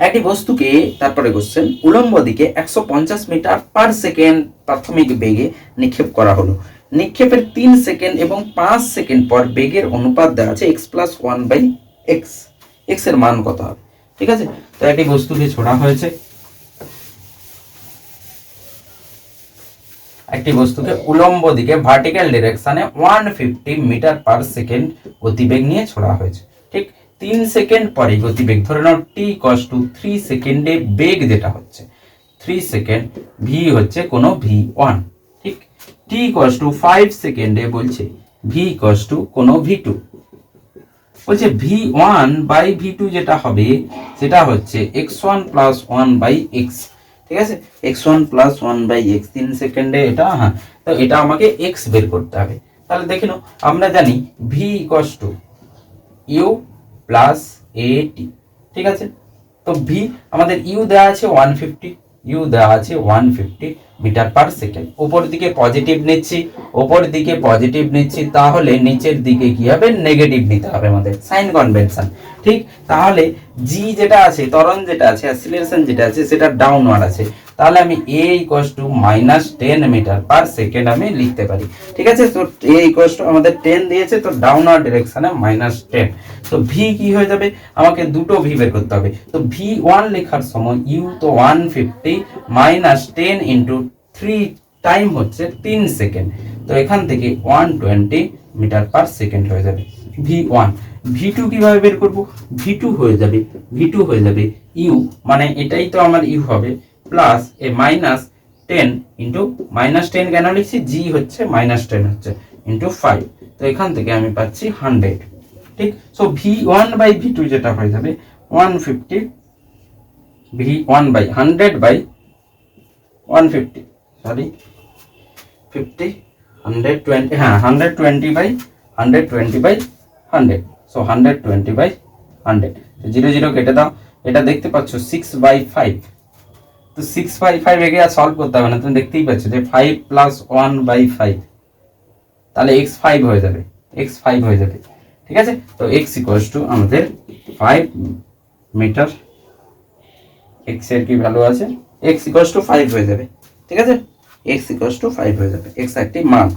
একটি বস্তুকে তারপরে কোশ্চেন উলম্ব দিকে একশো পঞ্চাশ মিটার পার সেকেন্ড প্রাথমিক বেগে নিক্ষেপ করা হলো। নিক্ষেপের তিন সেকেন্ড এবং পাঁচ সেকেন্ড পর বেগের অনুপাত দেওয়া আছে x plus one by x এক্সের মান কত হবে? ঠিক আছে? তো একটি বস্তুকে ছোড়া হয়েছে। একটি বস্তুকে উলম্ব দিকে vertical ডিরেকশনে one fifty metre per second গতিবেগ নিয়ে ছোড়া হয়েছে। ঠিক তিন সেকেন্ড পরে গতিবেগ, ধরে নাও টি কস টু থ্রি সেকেন্ডে বেগ যেটা হচ্ছে থ্রি সেকেন্ড ভি হচ্ছে কোনো ভি ওয়ান ঠিক? টি কস টু ফাইভ সেকেন্ডে বলছে ভি কস টু কোনো ভি টু বলছে v one by v two যেটা হবে, সেটা হচ্ছে x one plus one by x ঠিক আছে? X one plus one by x তিন সেকেন্ডে এটা হ্যাঁ তো এটা আমাকে এক্স বের করতে হবে। তাহলে দেখে নাও, আমরা জানি v equals to u plus a t ঠিক আছে? তো ভি আমাদের ইউ দেওয়া আছে ওয়ান ফিফটি ইউ দেওয়া আছে one fifty metre per second উপর দিকে পজিটিভ নিচ্ছি ওপর দিকে পজিটিভ নিচ্ছি, তাহলে নিচের দিকে কি হবে? নেগেটিভ নিতে হবে আমাদের সাইন কনভেনশন ঠিক? তাহলে জি যেটা আছে, ত্বরণ যেটা আছে অ্যাসিলারেশন যেটা আছে, সেটা ডাউনওয়ার্ড আছে। তাহলে আমি a equals to minus ten metre per second আমি লিখতে পারি। ঠিক আছে? তো এ ইকোয়াস টু আমাদের টেন দিয়েছে, তো ডাউনওয়ার্ড ডিরেকশনে মাইনাস টেন তো ভি কি হয়ে যাবে? আমাকে দুটো ভি বের করতে হবে। তো ভি ওয়ান লেখার সময় ইউ তো one fifty minus ten into three time হচ্ছে তিন সেকেন্ড তো এখান থেকে one twenty metre per second হয়ে যাবে ভি ওয়ান ভি টু কীভাবে বের করব? ভি টু হয়ে যাবে। ভি টু হয়ে যাবে ইউ মানে এটাই তো আমার ইউ হবে। Plus a minus ten into minus ten কেন লিখছি? জি হচ্ছে মাইনাস টেন হচ্ছে ইন্টু ফাইভ তো এখান থেকে আমি পাচ্ছি হান্ড্রেড ঠিক? So v one by v two যেটা হয়ে যাবে one fifty v one by hundred by one fifty sorry fifty hundred twenty হ্যাঁ hundred twenty by hundred twenty by hundred so hundred twenty by hundred zero zero কেটে দাও। এটা দেখতে পাচ্ছ six by five তো সিক্স বাই ফাইভ একে আর solve করতে হবে না। তুমি দেখতেই পাচ্ছ যে five plus one by five তাহলে এক্স ফাইভ হয়ে যাবে। এক্স ফাইভ হয়ে যাবে। ঠিক আছে? তো এক্স ইকুয়ালস টু আমাদের ফাইভ মিটার এক্সের কি ভ্যালু আছে? এক্স ইকুয়ালস টু ফাইভ হয়ে যাবে। ঠিক আছে? এক্স ইকুয়ালস টু ফাইভ হয়ে যাবে। এক্স একটি মান।